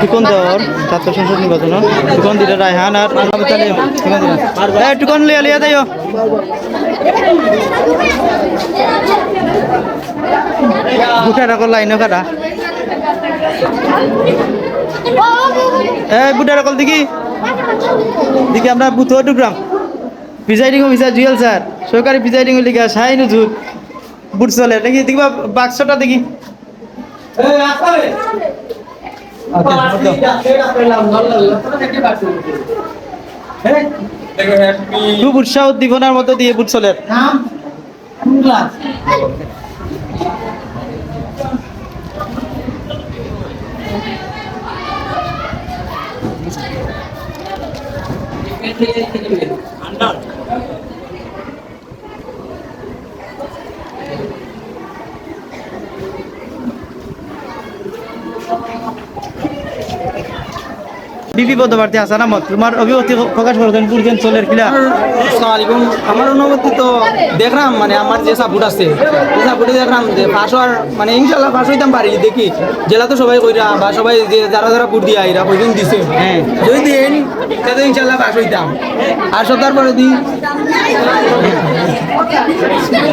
T-con দেওয়ার ছাত্র কাটা এই বুটা দেখি দেখি আমরা বুথ ঢুকলাম প্রিজাইডিং অফিসার জুয়েল স্যার সরকারি প্রিজাইডিং লিখা শাহিন বুট চলে দেখি দেখবা বাক্সটা দেখি খুব উৎসাহ উদ্দীপনার মধ্যে দিয়ে বুট চলে। বিপি পদপ্রার্থী হাসান আহমদ তোমার অভিমতি প্রকাশ করেছেন বুঝছেন চলের কিলা আসসালামু আলাইকুম। আমার অনুভূতি তো দেখলাম মানে আমার যে সাপোর্ট আছে সেই সাপোর্টে দেখলাম যে পাশ হওয়ার মানে ইনশাল্লাহ পাশ হইতাম পারি দেখি। জেলা তো সবাই কইরা বা সবাই যে যারা যারা ভোট দিয়া এরা কইদিন দিছে। হ্যাঁ। যদি দেন তাহলে ইনশাল্লাহ পাশ হইতাম। আর সপ্তাহ পরে দিই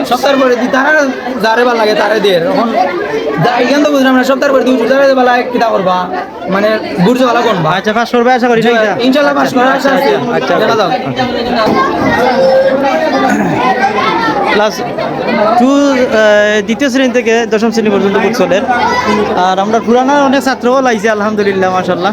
সপ্তাহ পরে দিই তারা যারে ভালো লাগে তারে দিয়ে এখন তো বুঝলাম না সপ্তাহ পরে দিই যারে বেলা কিতা করবা? মানে করবা আচ্ছা পাস করবে আশা করি করার আশা আছে। আচ্ছা। দেখা যাক। ক্লাস টু দ্বিতীয় শ্রেণি থেকে দশম শ্রেণি পর্যন্ত বুক চলে আর আমরা পুরানা অনেক ছাত্রও লাগছে আলহামদুলিল্লাহ মাসাল্লাহ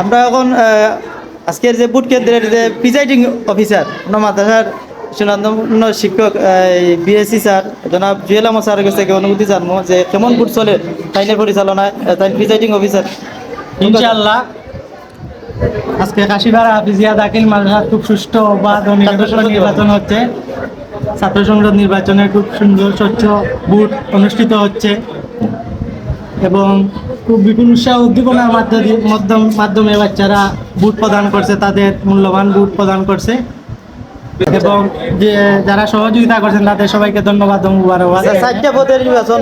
আমরা এখন আজকের যে বুট কেন্দ্রের যে প্রিজাইডিং অফিসার আমরা মাদ্রাসার সুনামধন্য শিক্ষক বিএসসি স্যার জনাব জুয়েল আহমদ স্যারের কাছে থেকে অনুভূতি জানব যে কেমন বুট চলে তাইনের পরিচালনায় তাই প্রিজাইডিং অফিসার। ইনশাআল্লাহ। আজকে কাশিপাড়া হাফিজিয়া দাখিল মাদ্রাসা খুব সুষ্ঠু নিরপেক্ষ নির্বাচন হচ্ছে। ছাত্র সংসদ নির্বাচনে খুব সুন্দর, স্বচ্ছ ভোট অনুষ্ঠিত হচ্ছে এবং খুব বিপুল উৎসাহ উদ্দীপনার মাধ্যমে মাধ্যম- মাধ্যমে বাচ্চারা বুট প্রদান করছে, তাদের মূল্যবান বুট প্রদান করছে। এবং যে যারা সহযোগিতা করছেন তাদের সবাইকে ধন্যবাদ মুবারকবাদ। আচ্ছা, চারটা পদের নির্বাচন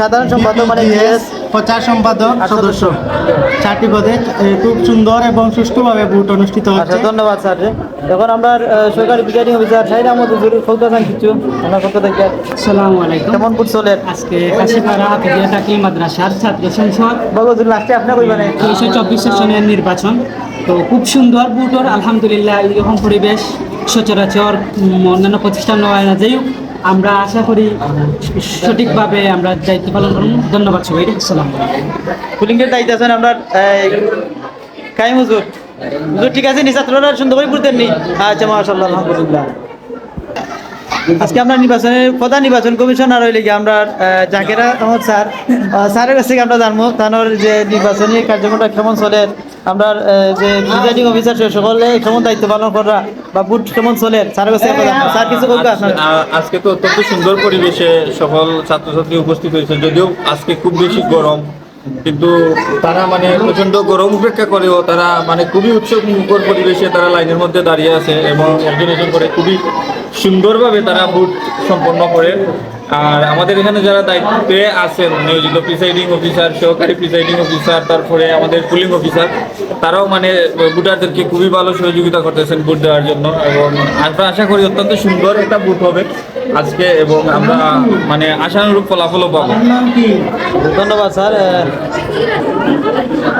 সাধারণ সম্পাদক মানে প্রচার সম্পাদক সদস্য। সদস্য। চারটি পদে খুব সুন্দর এবং সুষ্ঠুভাবে ভোট অনুষ্ঠিত আচ্ছা হচ্ছে। ধন্যবাদ স্যার এখন আমরা সরকারি প্রিজাইডিং অফিসার আহমদ হুজুর কিছু ওনার পক্ষ থেকে। আসসালামু আলাইকুম। কেমন চলে আজকে কাশিপাড়া দাখিল মাদ্রাসার ছাত্র সংসদ। বগজুর লাস্টে আপনি কইবেন তেইশশো চব্বিশ সেশনের নির্বাচন। তো খুব সুন্দর ভোটর আলহামদুলিল্লাহ এরকম পরিবেশ সচরাচর অন্যান্য প্রতিষ্ঠান নয় না, যেই আমরা আশা করি সঠিকভাবে আমরা দায়িত্ব পালন করুন ধন্যবাদ সবাই আসসালাম পুলিংয়ের দায়িত্ব আছেন আমরা কাইম হুজুর। হুজুর, ঠিক আছে নি? ছাত্ররা সুন্দর করে নি? আচ্ছা মাশাআল্লাহ, আলহামদুলিল্লাহ। আজকে আমরা নির্বাচনের, প্রধান নির্বাচন কমিশনার হইলে গিয়ে আমরা জাকির আহমদ স্যার স্যারের কাছ থেকে আমরা জানব, তানোর যে নির্বাচনী কার্যক্রমটা কেমন চলে আমরা যে প্রিজাইডিং অফিসার সে সকলে কেমন দায়িত্ব পালন করা বা বুট কেমন চলে স্যারের কাছ স্যার, কিছু করবে আজকে তো অত্যন্ত সুন্দর পরিবেশে সকল ছাত্রছাত্রী উপস্থিত হয়েছে যদিও আজকে খুব বেশি গরম, কিন্তু তারা মানে প্রচণ্ড গরম উপেক্ষা করেও তারা মানে খুবই উৎসব মুখর পরিবেশে তারা লাইনের মধ্যে দাঁড়িয়ে আছে এবং একজন করে খুবই সুন্দরভাবে তারা ভোট সম্পন্ন করে। আর আমাদের এখানে যারা দায়িত্বে আছেন নিয়োজিত প্রিসাইডিং অফিসার সহকারী প্রিসাইডিং অফিসার তারপরে আমাদের পুলিং অফিসার তারাও মানে ভোটারদেরকে খুবই ভালো সহযোগিতা করতেছেন ভোট দেওয়ার জন্য এবং আমরা আশা করি অত্যন্ত সুন্দর একটা ভোট হবে আজকে এবং আমরা মানে আশানুরূপ ফলাফলও পাবো। ধন্যবাদ স্যার।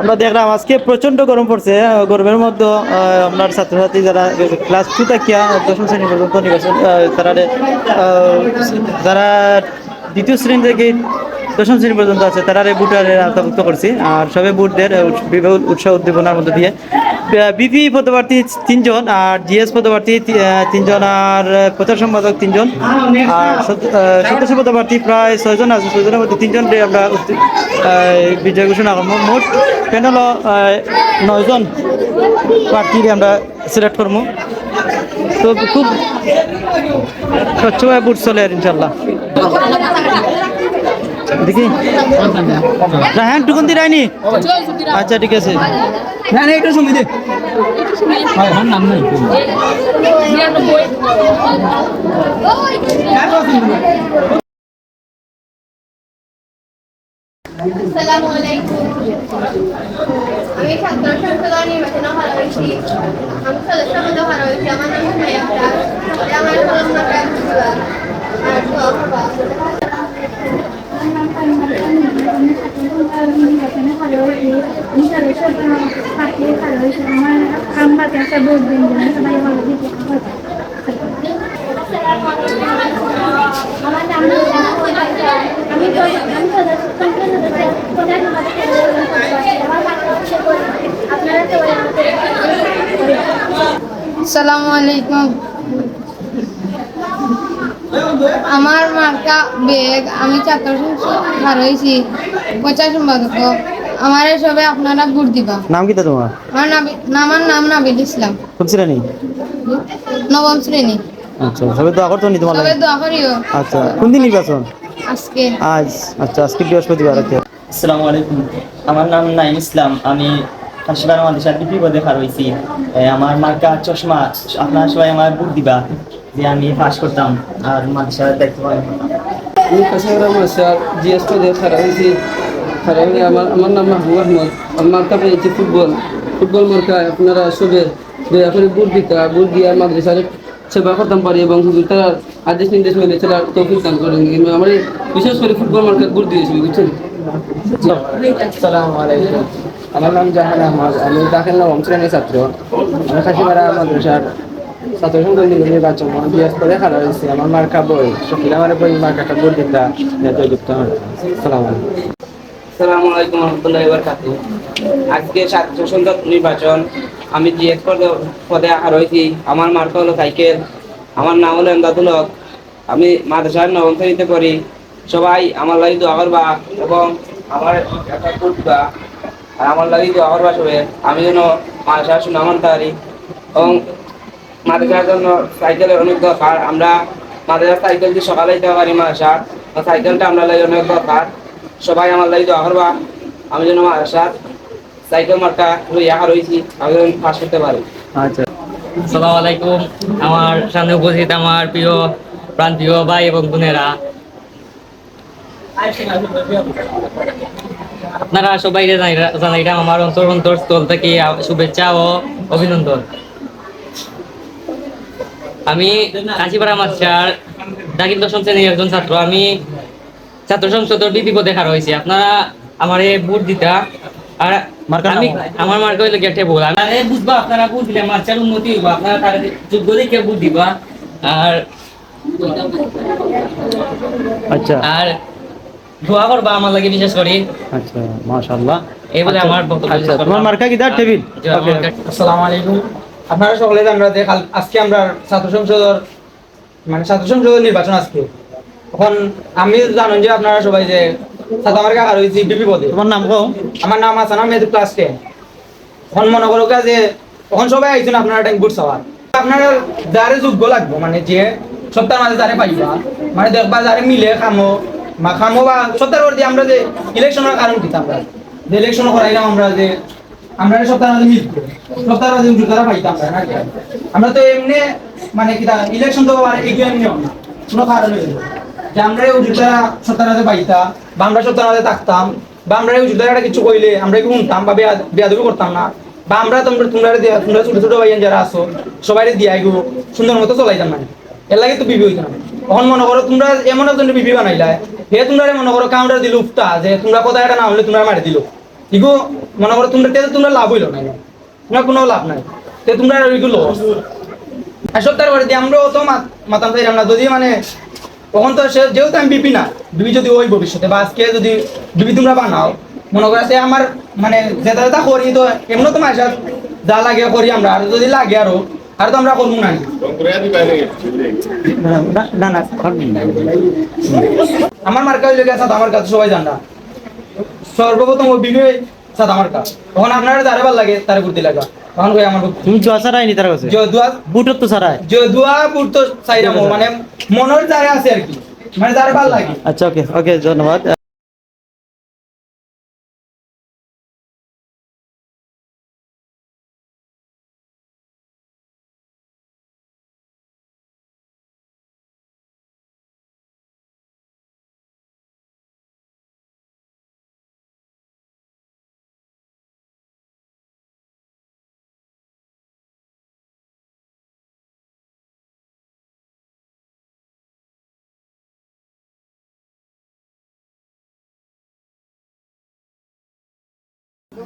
আমরা দেখলাম আজকে প্রচণ্ড গরম পড়ছে আহ, গরমের মধ্যে আপনার ছাত্রছাত্রী যারা ক্লাস টু থাকিয়া দশম শ্রেণি পর্যন্ত নির্বাচন তারা যারা দ্বিতীয় শ্রেণি থেকে দশম শ্রেণি পর্যন্ত আছে, তারা বুটারে আওতাভুক্ত করছি। আর সবে বুটদের উৎসাহ উদ্দীপনার মধ্যে দিয়ে। বিপি পদপ্রার্থী তিনজন, আর জিএস পদপ্রার্থী তিনজন, আর প্রচার সম্পাদক তিনজন। আর সদস্য পদপ্রার্থী প্রায় ছয়জন আছে, ছয়জনের মধ্যে তিনজন আমরা বিজয় ঘোষণা মোট প্যানেল নয়জন প্রার্থী আমরা সিলেক্ট করব। তো খুব স্বচ্ছভাবে বুট চলে আর ইনশাল্লাহ দেখি। রাহান টুকুন দি রায়নি। আচ্ছা ঠিক আছে। না না এটা সুমিদে আসসালামু আলাইকুম। আমি ছাত্র সংসদ নির্বাচনে ভালো হয়েছি আমি সদস্য পদে ভালো হয়েছি আমার নাম আক্তার আমার কলম নাকা আর দোয়া করবা আমার নাম আমি আসসালামু আলাইকুম আমার মার্কা বেগ আমি ছাত্র সংসদ ভার হয়েছি। প্রচার সম্পাদক আমার সবে আপনারা ভোট দিবা। নাম কি তোমার? আমার নাবি- আমার নাম নাবিল ইসলাম। কোন শ্রেণি? নবম শ্রেণি। আচ্ছা সবাই দোয়া করতো নি তোমার সবে দোয়া করিও। আচ্ছা কোন দিন নির্বাচন? আজকে। আজ আচ্ছা আজকে বৃহস্পতিবার আছে আসসালামু আলাইকুম। আমার নাম নাইম ইসলাম। আমি কাশিবার মাদ্রাসার ডিপি পদে খার হয়েছি। এ, আমার মার্কা চশমা আপনারা সবাই আমার বুক দিবা। যে আমি পাস করতাম আর মাদ্রাসার দায়িত্ব পালন করতাম আমি কাছাড়া মাসার জিএস পদে খারাপ খারাপ আমার আমার নাম মাহবুব আহমদ। আমার মার্কা পেয়েছি ফুটবল ফুটবল মার্কায় আপনারা সবে দয়া করে বুট দিতে বুট দিয়ে মাদ্রাসার সেবা করতাম পারি এবং তারা আদেশ নির্দেশ মেনে তারা তৌফিক দান করেন। কিন্তু আমার বিশেষ করে ফুটবল মার্কায় বুট দিয়েছিল বুঝছেন? আসসালামু আলাইকুম। আমার নাম জাহান আহমদ আমি দাখিল নবম শ্রেণির ছাত্র। আমি খাসিপাড়া মাদ্রাসার ছাত্র সংসদ নির্বাচন বিএস করে খারাপ হয়েছে আমার মার্কা বই শকিল আমার বই মার্কাটা বই আসসালামু আলাইকুম রহমতুল্লাহ বারকাতু আজকে ছাত্র নির্বাচন আমি জিএস পদে আহার হয়েছি, আমার মার্কা হলো সাইকেল আমার নাম হলো এমদাদুল হক আমি মাদ্রাসার নবম শ্রেণীতে পড়ি। সবাই আমার লাগি দোয়া করবা এবং আমার একটা করবা আর আমার লাগি দোয়া করবা সবে আমি যেন মাদ্রাসার সুনামান তারি এবং মাদ্রাসার জন্য সাইকেলের অনেক দরকার। আমরা মাদ্রাসার সাইকেল দিয়ে সকালে যেতে পারি মাদ্রাসার সাইকেলটা আমরা লাগে অনেক দরকার। সবাই আমার লাগি দোয়া করবা। আমি যেন মাদ্রাসার সাইকেল মার্কা লইয়া রয়েছি আমি যেন পাস করতে পারি। আচ্ছা। আসসালামু আলাইকুম। আমার সামনে উপস্থিত আমার প্রিয় প্রান্তীয় ভাই এবং বোনেরা। আপনারা সবাই জানাইলাম আমার অন্তর অন্তর স্থল থেকে শুভেচ্ছা ও অভিনন্দন। আমি কাশিপাড়া মাস্টার দাখিল দশম শ্রেণির একজন ছাত্র আমি ছাত্র সংসদের বিপদ দেখা রয়েছে আপনারা আমার ভোট দিতা। আর আমি আমার মার্কা হইলে গেটে বল আমি বুঝবা আপনারা ভোট দিলে মার্চার উন্নতি হইব আপনারা তার যোগ্য দিকে ভোট দিবা। আর আচ্ছা। আর দোয়া করবা আমার লাগে বিশেষ করে। আচ্ছা মাশাআল্লাহ। এই বলে আমার বক্তব্য আচ্ছা তোমার মার্কা কি দার টেবিল? যে আসসালামু আলাইকুম। আপনারা সকলে জানরা যে কাল আজকে আমরা ছাত্র সংসদের মানে ছাত্র সংসদের নির্বাচন আজকে। এখন আমি জানেন যে আপনারা সবাই যে ছাত্র আমার কাকা রয়েছি বিপি পদে। তোমার নাম কও? আমার নাম আছে নাম মেহেদি ক্লাস টেন এখন মনে করো কা যে এখন সবাই আইছেন আপনারা টাইম বুট সবার আপনারা যারে যোগ্য লাগবো মানে যে সপ্তাহের মাঝে যারে পাইবা মানে দেখবা যারে মিলে খামো মা খামো বা সপ্তাহের পর দিয়ে আমরা যে ইলেকশনের কারণ কি আমরা? যে ইলেকশন করাইলাম আমরা যে আমরা তারা পাইতাম না আমরা তো এমনি মানে কি ইলেকশন তো আর এগিয়ে নিয়ম না। কোনো কারণ যে আমরা এই উজুটা সত্তর পাইতা বা আমরা থাকতাম, বা আমরা কিছু কইলে, আমরা কি শুনতাম, বা বেয়াদবি করতাম না। বা আমরা তোমরা তোমরা তোমরা ছোট ছোট ভাইয়ান যারা আছো সবাই দিয়া গো, সুন্দর মতো চলাইতাম মানে। এর লাগে তো বিবি হইতাম তখন মনে করো তোমরা এমন একজন বিবি বানাইলা হে তোমরা মনে করো কাউন্টার দিল উফটা, যে তোমরা কথা এটা না হলে তোমরা মারি দিল। ইগো মনে করো তোমরা তেতে তোমরা লাভ হইল না তোমরা কোনো লাভ নাই তে তোমরা এগুলো আর সত্তর করে আমরাও তো মাত- মাতাম চাইলাম না যদি মানে তখন তো সে যেহেতু আমি বিপি না বিপি যদি ওই ভবিষ্যতে বা আজকে যদি বিপি তোমরা বানাও মনে করো সে আমার মানে যেটা যেটা করি তো এমনও তো মাসে যা লাগে করি আমরা আর যদি লাগে আরও আর তো আমরা করব না না না আমার মার্কা হইলে গেছে আমার কাছে সবাই জান সর্বপ্রথম ও বিপি সাত আমার কা তখন আপনার যারে ভালো লাগে তারে বুদ্ধি লাগা তখন কই আমার তুমি জোয়া সারাই নি তার কাছে? দুয়া বুটত তো ছাড়াই দুয়া বুট তো চাইরাম মানে মনের যারা আছে আর কি। মানে যারা ভালো লাগে। আচ্ছা ওকে ওকে ধন্যবাদ।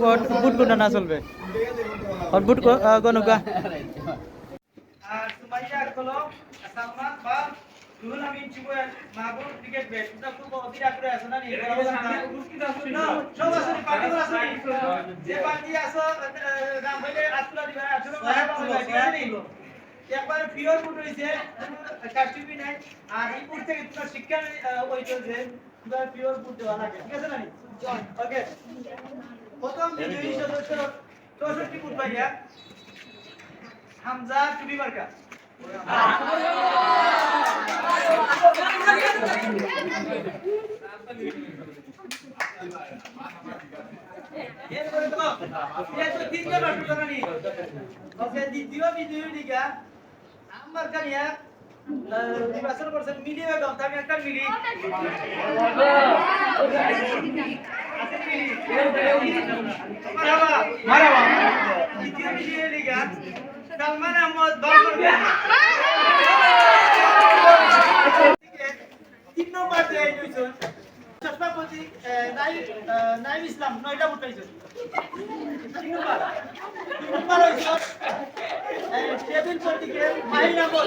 বুট বুট কোনটা না চলবে। আর বুট কোনকা আর সুমাইয়া হলো সালমান বা রুহুল আমিন চিবুয়া মাহবুব ক্রিকেট ব্যাট এটা খুব অধীর আগ্রহে আছে না নি? সব আছে নি? পার্টি আছে নি? যে পার্টি আছে নাম হইলে আতুলা দিবা। আতুলা একবার পিওর ফুট হইছে কাস্টিবি নাই। আর এই ফুট থেকে তোমার শিক্ষা ওই চলছে তোমার পিওর ফুট দেওয়া লাগে। ঠিক আছে না ওকে প্রথম বিজয়ী সদস্য চৌষট্টি ফুট পাইয়া হামজা টুবি মার্কা। নির্বাচন করছেন মিলি বেগম আমি একটা মিলি। মারাবা। মারাবা। দ্বিতীয় দিকা সালমান আহমদ নম্বর যে দুইজন চশমাপতি নাইম ইসলাম নয়টা ভোট পাইছেন তিন নম্বর তিন নম্বর